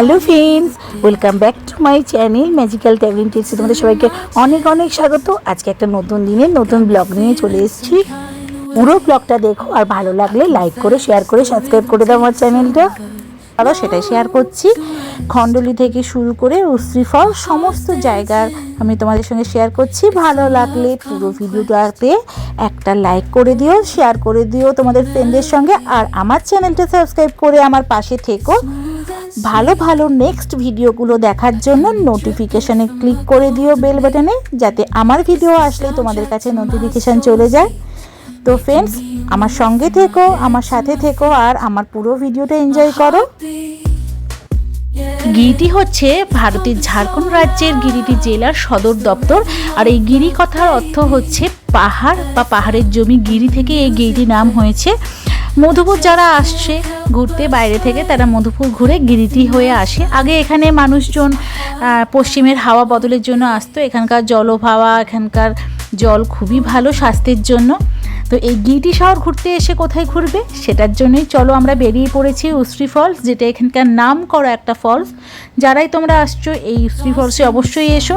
Hello friends welcome back to my channel magical tabling টিপসে তোমাদের সবাইকে অনেক অনেক স্বাগত। আজকে একটা নতুন দিনে নতুন ব্লগ নিয়ে চলে এসেছি। পুরো ব্লগটা দেখো আর ভালো লাগলে লাইক করে শেয়ার করে সাবস্ক্রাইব করে দাও আমার চ্যানেলটা আরও সেটাই শেয়ার করছি। খণ্ডলি থেকে শুরু করে উশ্রীফল সমস্ত জায়গার আমি তোমাদের সঙ্গে শেয়ার করছি। ভালো লাগলে পুরো ভিডিওটাতে একটা লাইক করে দিও শেয়ার করে দিও তোমাদের ফ্রেন্ডদের সঙ্গে। আর আমার চ্যানেলটা সাবস্ক্রাইব করে আমার পাশে থেকো। ভালো ভালো নেক্সট ভিডিওগুলো দেখার জন্য নোটিফিকেশানে ক্লিক করে দিও বেল বাটনে যাতে আমার ভিডিও আসলে তোমাদের কাছে নোটিফিকেশান চলে যায়। তো ফ্রেন্ডস আমার সঙ্গে থেকো আমার সাথে থেকো আর আমার পুরো ভিডিওটা এনজয় করো। গিরিটি হচ্ছে ভারতের ঝাড়খণ্ড রাজ্যের গিরিটি জেলার সদর দপ্তর আর এই গিরি কথার অর্থ হচ্ছে পাহাড় বা পাহাড়ের জমি গিরি থেকে এই গিরিটি নাম হয়েছে। মধুপুর যারা আসছে ঘুরতে, বাইরে থেকে তারা মধুপুর ঘুরে গিরিটি হয়ে আসে। আগে এখানে মানুষজন পশ্চিমের হাওয়া বদলের জন্য আসতো। এখানকার জলভাবা এখানকার জল খুবই ভালো স্বাস্থ্যের জন্য। তো এই গিরিটি শহর ঘুরতে এসে কোথায় ঘুরবে? সেটার জন্যই চলো আমরা বেরিয়ে পড়েছি উশ্রী ফলস, যেটা এখানকার নাম করা একটা ফলস। যারাই তোমরা আসছো এই উশ্রী ফলসে অবশ্যই এসো।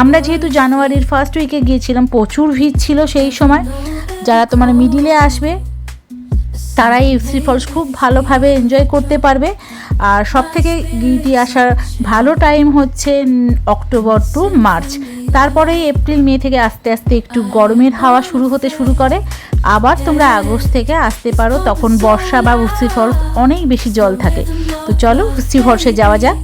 আমরা যেহেতু জানুয়ারির ফার্স্ট উইকে গিয়েছিলাম, প্রচুর ভিড় ছিল সেই সময়। যারা তোমার মিডিলে আসবে তারা এই ফলস খুব ভালোভাবে এনজয় করতে পারবে। আর সব থেকে গিটি আসার ভালো টাইম হচ্ছে অক্টোবর টু মার্চ তারপরে এপ্রিল মে থেকে আস্তে আস্তে একটু গরমের হাওয়া শুরু হতে শুরু করে। আবার তোমরা আগস্ট থেকে আসতে পারো, তখন বর্ষা বা উশ্রী ফলস অনেক বেশি জল থাকে। তো চলো উশ্রী ফলসে যাওয়া যাক।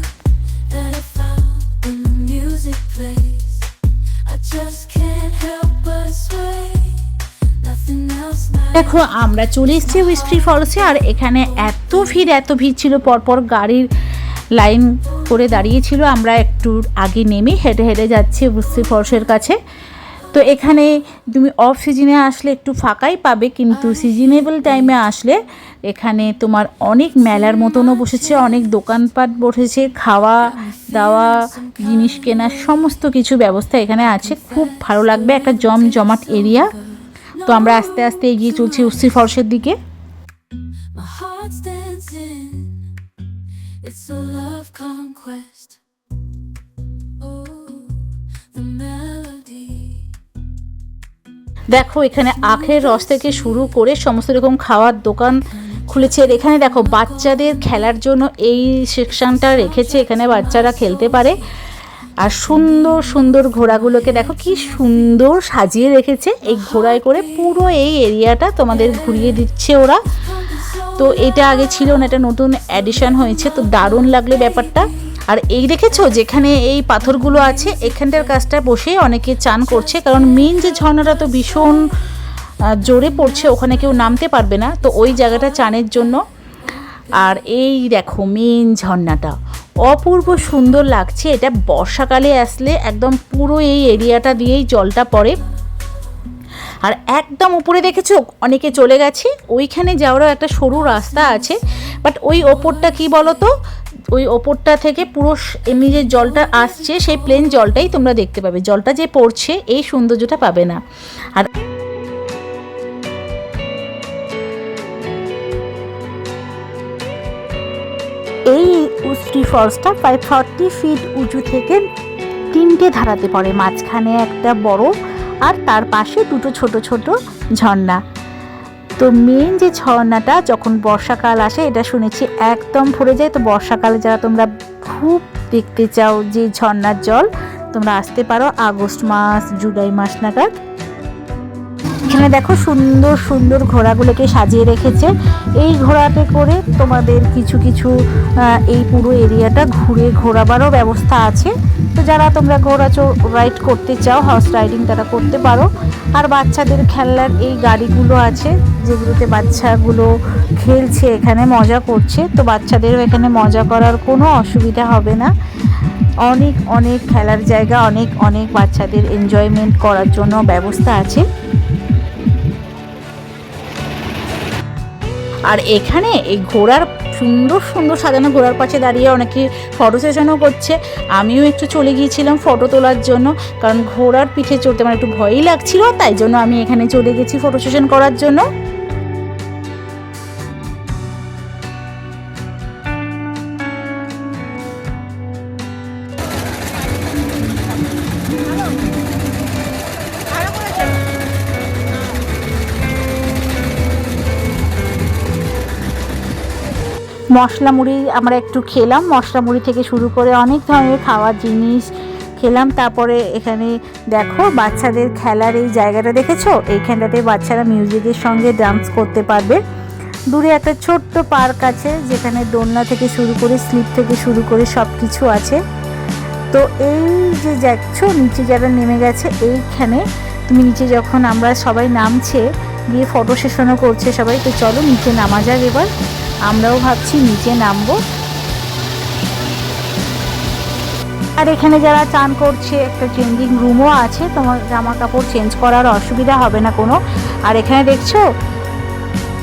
দেখো, আমরা চলে এসেছি উইস্ট্রি ফলসে আর এখানে এত ভিড় এত ভিড় ছিল। পরপর গাড়ির লাইন করে দাঁড়িয়েছিল। আমরা একটু আগে নেমে হেঁটে হেঁটে যাচ্ছি উইস্ট্রি ফলসের কাছে। তো এখানে তুমি অফ সিজনে আসলে একটু ফাঁকাই পাবে, কিন্তু সিজনেবল টাইমে আসলে এখানে তোমার অনেক মেলার মতনও বসেছে, অনেক দোকানপাট বসেছে, খাওয়া, দাওয়া, জিনিস কেনার সমস্ত কিছু ব্যবস্থা এখানে আছে। খুব ভালো লাগবে, একটা জমজমাট এরিয়া তো আমরা আস্তে আস্তে এগিয়ে চলছি উশ্রী ফলসের দিকে. Oh. দেখো এখানে আখের রস থেকে শুরু করে সমস্ত রকম খাওয়ার দোকান খুলেছে। আর এখানে দেখো বাচ্চাদের খেলার জন্য এই সেকশনটা রেখেছে। এখানে বাচ্চারা খেলতে পারে। আর সুন্দর সুন্দর ঘোড়াগুলোকে দেখো কি সুন্দর সাজিয়ে রেখেছে। এই ঘোড়ায় করে পুরো এই এরিয়াটা তোমাদের ঘুরিয়ে দিচ্ছে ওরা। তো এটা আগে ছিল না, এটা নতুন অ্যাডিশন হয়েছে, তো দারুণ লাগল ব্যাপারটা। আর এই দেখেছ, যেখানে এই পাথরগুলো আছে, এখানটার কাজটা বসে অনেকে চান করছে, কারণ মেন যে ঝর্ণাটা তো ভীষণ জোরে পড়ছে, ওখানে কেউ নামতে পারবে না। তো ওই জায়গাটা চানের জন্য। আর এই দেখো মেন ঝর্ণাটা। অপূর্ব সুন্দর লাগছে। এটা বর্ষাকালে আসলে একদম পুরো এই এরিয়াটা দিয়েই জলটা পড়ে। আর একদম উপরে দেখেছ, অনেকে চলে গেছে। ওইখানে যাওয়ারও একটা সরু রাস্তা আছে। বাট ওই ওপরটা কি বলো তো ওই ওপরটা থেকে পুরো এমনি যে জলটা আসছে, সেই প্লেন জলটাই তোমরা দেখতে পাবে। জলটা যে পড়ছে, এই সৌন্দর্যটা পাবে না। আর উস্ট্রি ফলসটা প্রায় থার্টি ফিট উঁচু থেকে তিনটে ধারাতে পড়ে। মাঝখানে একটা বড় আর তার পাশে দুটো ছোট ছোট ঝর্ণা। তো মেন যে ঝর্ণাটা যখন বর্ষাকাল আসে, এটা শুনেছি একদম ভরে যায়। তো বর্ষাকালে যারা তোমরা খুব দেখতে চাও যে ঝর্ণার জল, তোমরা আসতে পারো আগস্ট মাস, জুলাই মাস নাগাদ। এখানে দেখো সুন্দর সুন্দর ঘোড়াগুলোকে সাজিয়ে রেখেছে। এই ঘোড়াতে করে তোমাদের কিছু কিছু এই পুরো এরিয়াটা ঘুরে ঘোরাবারও ব্যবস্থা আছে। তো যারা তোমরা ঘোড়া রাইড করতে চাও হর্স রাইডিং তারা করতে পারো। আর বাচ্চাদের খেলনার এই গাড়িগুলো আছে, যেগুলোতে বাচ্চাগুলো খেলছে, এখানে মজা করছে। তো বাচ্চাদেরও এখানে মজা করার কোনো অসুবিধা হবে না। অনেক অনেক খেলার জায়গা, অনেক অনেক বাচ্চাদের এনজয়মেন্ট করার জন্য ব্যবস্থা আছে। আর এখানে এই ঘোড়ার সুন্দর সুন্দর সাজানো ঘোড়ার পাশে দাঁড়িয়ে অনেকে ফটো সেশনও করছে। আমিও একটু চলে গিয়েছিলাম ফটো তোলার জন্য, কারণ ঘোড়ার পিঠে চড়তে আমার একটু ভয়ই লাগছিল, তাই জন্য আমি এখানে চলে গেছি ফটো সেশন করার জন্য। মশলা মুড়ি আমরা একটু খেলাম। মশলা মুড়ি থেকে শুরু করে অনেক ধরনের খাওয়ার জিনিস খেলাম। তারপরে এখানে দেখো বাচ্চাদের খেলার এই জায়গাটা দেখেছ? এইখানটাতে বাচ্চারা মিউজিকের সঙ্গে ডান্স করতে পারবে। দূরে একটা ছোট্ট পার্ক আছে, যেখানে দোলনা থেকে শুরু করে স্লিপ থেকে শুরু করে সব কিছু আছে। তো এই যে দেখছ, নিচে যারা নেমে গেছে, এইখানে তুমি নিচে যখন আমরা সবাই নামছে, গিয়ে ফটো সেশনও করছে সবাই, তো চলো নিচে নামা যাক এবার। আমরাও ভাবছি নিচে নামবো। আর এখানে যারা চান করছে, একটা চেঞ্জিং রুমও আছে, তোমার জামা কাপড় চেঞ্জ করার অসুবিধা হবে না কোনো। আর এখানে দেখছ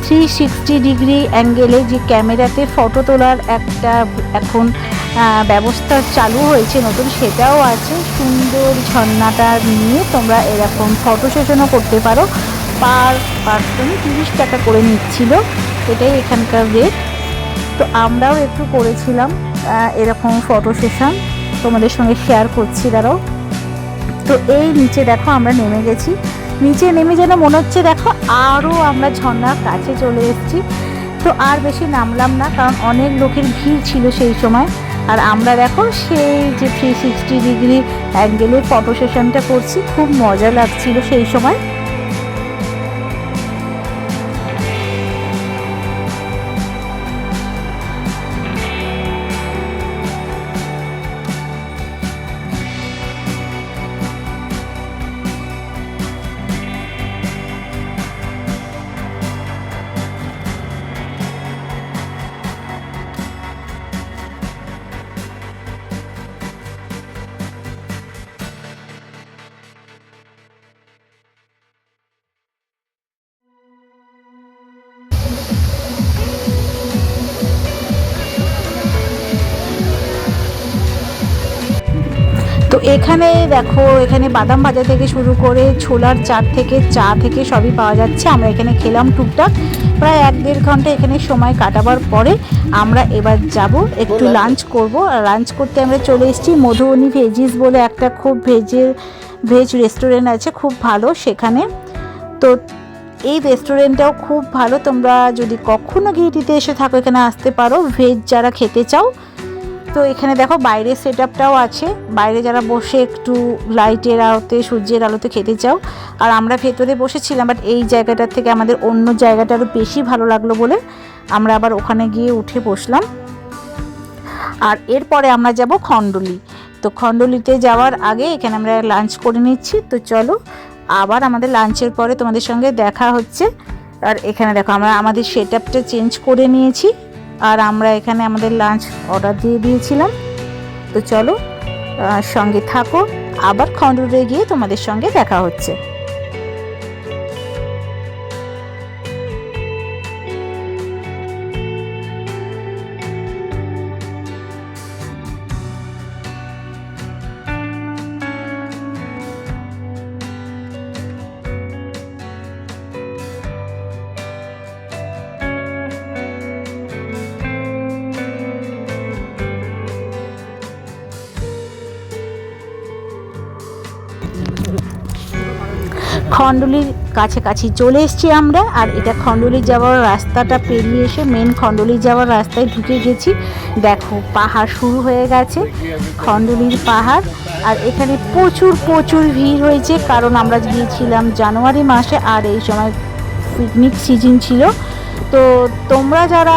থ্রি সিক্সটি ডিগ্রি অ্যাঙ্গেলে যে ক্যামেরাতে ফটো তোলার একটা এখন ব্যবস্থা চালু হয়েছে নতুন, সেটাও আছে। সুন্দর ঝর্ণাটা নিয়ে তোমরা এরকম ফটো সেশনও করতে পারো। পার পার্সন তিরিশ টাকা করে নিচ্ছিল। এটাই এখানকার রেট তো আমরাও একটু করেছিলাম এরকম ফটো সেশন তোমাদের সঙ্গে শেয়ার করছি, দাঁড়াও। তো এই নিচে দেখো, আমরা নেমে গেছি। নিচে নেমে যেন মনে হচ্ছে, দেখো আরও আমরা ঝর্ণার কাছে চলে এসেছি। তো আর বেশি নামলাম না, কারণ অনেক লোকের ভিড় ছিল সেই সময়। আর আমরা দেখো, সেই যে থ্রি সিক্সটি ডিগ্রি অ্যাঙ্গেলে ফটো সেশনটা করছি, খুব মজা লাগছিল সেই সময়। এখানে দেখো এখানে বাদাম ভাজা থেকে শুরু করে ছোলার চাট থেকে চা থেকে সবই পাওয়া যাচ্ছে। আমরা এখানে খেলাম টুকটাক। প্রায় এক দেড় ঘণ্টা এখানে সময় কাটাবার পরে আমরা এবার যাব একটু লাঞ্চ করব। আর লাঞ্চ করতে আমরা চলে এসেছি মধুবনী ভেজিস বলে একটা খুব ভেজের ভেজ রেস্টুরেন্ট আছে খুব ভালো সেখানে। তো এই রেস্টুরেন্টটাও খুব ভালো। তোমরা যদি কখনো গিয়েটিতে এসে থাকো এখানে আসতে পারো। ভেজ যারা খেতে চাও তো এখানে দেখো বাইরের সেট আপটাও আছে। বাইরে যারা বসে একটু লাইটের আলোতে, সূর্যের আলোতে খেতে চাও। আর আমরা ভেতরে বসেছিলাম বাট এই জায়গাটার থেকে আমাদের অন্য জায়গাটা আরও বেশি ভালো লাগল বলে আমরা আবার ওখানে গিয়ে উঠে বসলাম। আর এরপরে আমরা যাব খণ্ডলি। তো খণ্ডলিতে যাওয়ার আগে এখানে আমরা লাঞ্চ করে নিচ্ছি। তো চলো, আবার আমাদের লাঞ্চের পরে তোমাদের সঙ্গে দেখা হচ্ছে। আর এখানে দেখো আমরা আমাদের সেট আপটা চেঞ্জ করে নিয়েছি। আর আমরা এখানে আমাদের লাঞ্চ অর্ডার দিয়ে দিয়েছিলাম। তো চলো সঙ্গে থাকো। আবার খন্ডরে গিয়ে তোমাদের সঙ্গে দেখা হচ্ছে। খণ্ডলির কাছাকাছি চলে এসছি আমরা, আর এটা খণ্ডলি যাওয়ার রাস্তাটা পেরিয়ে এসে মেন খণ্ডলি যাওয়ার রাস্তায় ঢুকে গেছি। দেখো, পাহাড় শুরু হয়ে গেছে, খণ্ডলির পাহাড়, আর এখানে প্রচুর প্রচুর ভিড় হয়েছে, কারণ আমরা গিয়েছিলাম জানুয়ারি মাসে, আর এই সময় পিকনিক সিজন ছিল। তো তোমরা যারা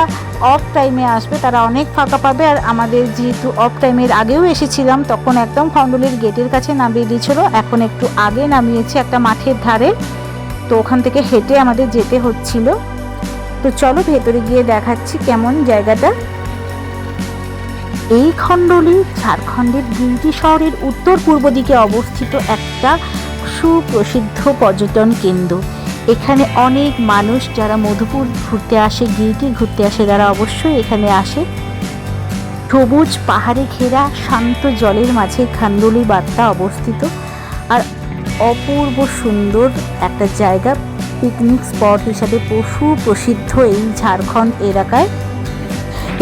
অফ টাইমে আসবে, তারা অনেক ফাঁকা পাবে। আর আমাদের যেহেতু অফ টাইমের আগেও এসেছিলাম, তখন একদম খণ্ডলের গেটের কাছে নামিয়ে দিয়েছিল। এখন একটু আগে নামিয়েছে একটা মাঠের ধারে। তো ওখান থেকে হেঁটে আমাদের যেতে হচ্ছিল। তো চলো ভেতরে গিয়ে দেখাচ্ছি কেমন জায়গাটা। এই খণ্ডলী ঝাড়খণ্ডের গিরিটি শহরের উত্তর পূর্ব দিকে অবস্থিত একটা সুপ্রসিদ্ধ পর্যটন কেন্দ্র। এখানে অনেক মানুষ যারা মধুপুর ঘুরতে আসে গিরিটি ঘুরতে আসে, তারা অবশ্যই এখানে আসে। সবুজ পাহাড়ে ঘেরা, শান্ত জলের মাঝে খান্দলি বার্তা অবস্থিত। আর অপূর্ব সুন্দর একটা জায়গা পিকনিক স্পট হিসাবে পশু প্রসিদ্ধ এই ঝাড়খণ্ড এলাকায়।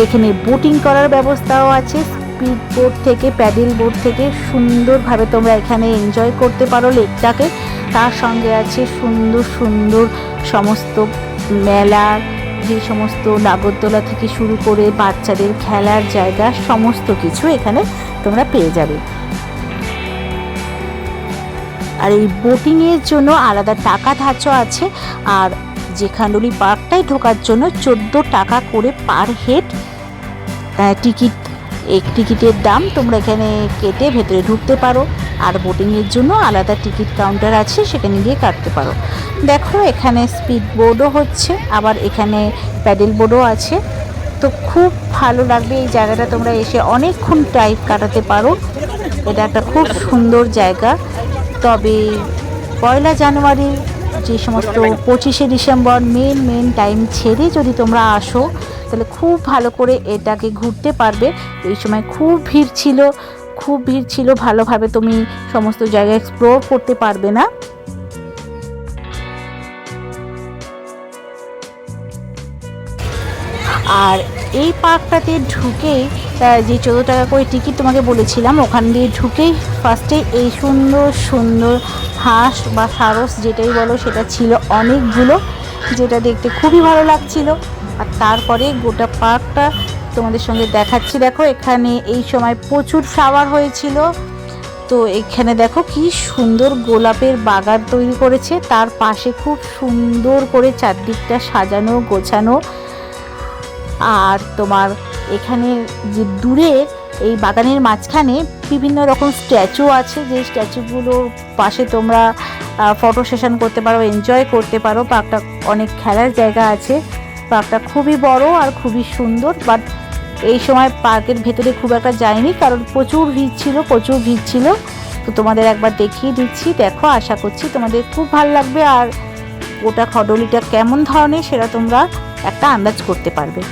এখানে বোটিং করার ব্যবস্থাও আছে স্পিড বোট থেকে প্যাডেল বোট থেকে। সুন্দরভাবে তোমরা এখানে এনজয় করতে পারো লেকটাকে তার সঙ্গে আছে সুন্দর সুন্দর সমস্ত মেলার যে সমস্ত নাগরদোলা থেকে শুরু করে বাচ্চাদের খেলার জায়গা, সমস্ত কিছু এখানে তোমরা পেয়ে যাবে। আর এই বোটিংয়ের জন্য আলাদা টাকা ধার্য আছে, আর যে খান্ডুলি পার্কটায় ঢোকার জন্য চোদ্দ টাকা করে পার হেড টিকিট এক টিকিটের দাম তোমরা এখানে কেটে ভেতরে ঢুকতে পারো। আর বোটিংয়ের জন্য আলাদা টিকিট কাউন্টার আছে, সেখানে গিয়ে কাটতে পারো। দেখো, এখানে স্পিড বোর্ডও হচ্ছে, আবার এখানে প্যাডেল বোর্ডও আছে। তো খুব ভালো লাগবে এই জায়গাটা তোমরা এসে অনেকক্ষণ টাইপ কাটাতে পারো। এটা একটা খুব সুন্দর জায়গা। তবে পয়লা জানুয়ারি যে সমস্ত পঁচিশে ডিসেম্বর মেন মেন টাইম ছেড়ে যদি তোমরা আসো, তাহলে খুব ভালো করে এটাকে ঘুরতে পারবে। এই সময় খুব ভিড় ছিল, খুব ভিড় ছিল, ভালোভাবে তুমি সমস্ত জায়গা এক্সপ্লোর করতে পারবে না। আর এই পার্কটাতে ঢুকেই যে চোদ্দ টাকা করে টিকিট তোমাকে বলেছিলাম, ওখান দিয়ে ঢুকেই ফার্স্টে এই সুন্দর সুন্দর হাঁস বা সারস যেটাই বলো, সেটা ছিল অনেকগুলো, যেটা দেখতে খুবই ভালো লাগছিল। আর তারপরে গোটা পার্কটা তোমাদের সঙ্গে দেখাচ্ছি। দেখো, এখানে এই সময় প্রচুর ফ্লাওয়ার হয়েছিল। তো এখানে দেখো কি সুন্দর গোলাপের বাগান তৈরি করেছে। তার পাশে খুব সুন্দর করে চারদিকটা সাজানো, গোছানো। আর তোমার এখানে যে দূরে এই বাগানের মাঝখানে বিভিন্ন রকম স্ট্যাচু আছে, যে স্ট্যাচুগুলোর পাশে তোমরা ফটো সেশন করতে পারো এনজয় করতে পারো। পার্কটা অনেক খেলার জায়গা আছে। পার্কটা খুবই বড় আর খুবই সুন্দর বাট এই সময় পার্কের ভেতরে খুব একটা যায়নি কারণ প্রচুর ভিড় ছিল, প্রচুর ভিড় ছিল। তো তোমাদের একবার দেখিয়ে দিচ্ছি। দেখো, আশা করছি তোমাদের খুব ভালো লাগবে, আর ওটা খডলিটা কেমন ধরনের সেটা তোমরা একটা আন্দাজ করতে পারবে।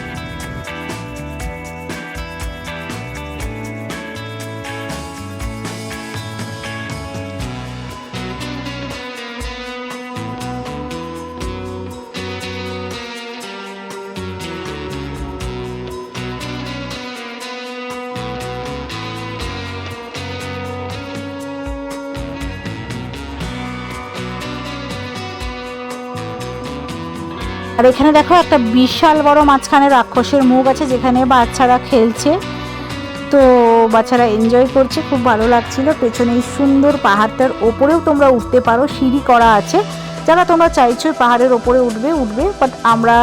আর এখানে দেখো একটা বিশাল বড় মাঝখানে রাক্ষসের মুখ আছে যেখানে বাচ্চারা খেলছে। তো বাচ্চারা এনজয় করছে, খুব ভালো লাগছিল। পেছনে এই সুন্দর পাহাড়টার ওপরেও তোমরা উঠতে পারো, সিঁড়ি করা আছে। যারা তোমরা চাইছো পাহাড়ের ওপরে উঠবে উঠবে বাট আমরা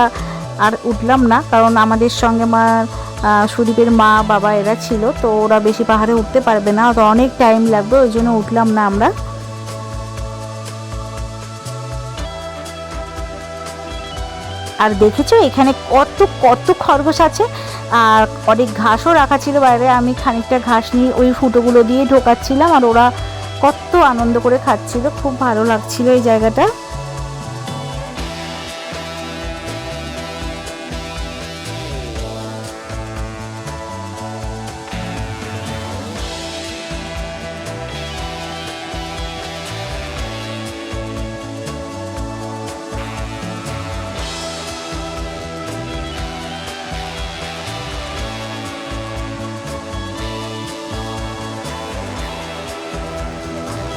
আর উঠলাম না, কারণ আমাদের সঙ্গে আমার সুদীপের মা, বাবা এরা ছিল, তো ওরা বেশি পাহাড়ে উঠতে পারবে না। অনেক টাইম লাগবে, ওই জন্য উঠলাম না আমরা। আর দেখেছ, এখানে কত কত খরগোশ আছে? আর অনেক ঘাসও রাখা ছিল বাইরে। আমি খানিকটা ঘাস নিয়ে ওই ফুটোগুলো দিয়ে ঢোকাচ্ছিলাম আর ওরা কত আনন্দ করে খাচ্ছিল। খুব ভালো লাগছিল এই জায়গাটা।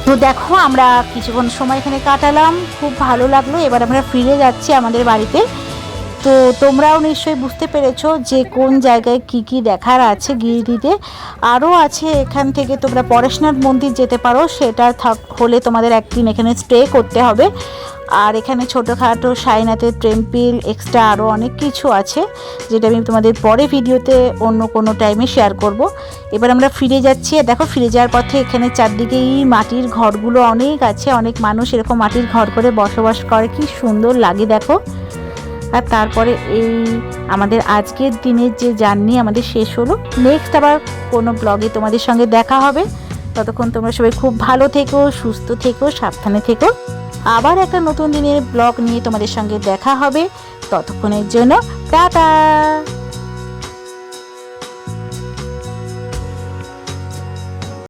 তো দেখো, আমরা কিছুক্ষণ সময় এখানে কাটালাম। খুব ভালো লাগল। এবার আমরা ফিরে যাচ্ছি আমাদের বাড়িতে। তো তোমরাও নিশ্চয়ই বুঝতে পেরেছ যে কোন জায়গায় কি কি দেখার আছে গিরিডিতে আরও আছে এখান থেকে তোমরা পরেশনাথ মন্দির যেতে পারো। সেটা থাক হলে তোমাদের একদিন এখানে স্টে করতে হবে। আর এখানে ছোটোখাটো সাইনাথের টেম্পল, এক্সট্রা আরও অনেক কিছু আছে, যেটা আমি তোমাদের পরে ভিডিওতে অন্য কোনো টাইমে শেয়ার করব। এবার আমরা ফিরে যাচ্ছি, আর দেখো ফিরে যাওয়ার পথে এখানে চারদিকেই মাটির ঘরগুলো অনেক আছে, অনেক মানুষ এরকম মাটির ঘর করে বসবাস করে, কি সুন্দর লাগে দেখো। আর তারপরে এই আমাদের আজকের দিনের যে জার্নি আমাদের শেষ হলো। নেক্সট আবার কোনো ব্লগে তোমাদের সঙ্গে দেখা হবে। ততক্ষণ তোমরা সবাই খুব ভালো থেকো, সুস্থ থেকো, সাবধানে থেকো। আবার একটা নতুন দিনের ব্লগ নিয়ে তোমাদের সঙ্গে দেখা হবে। ততক্ষণের জন্য টাটা।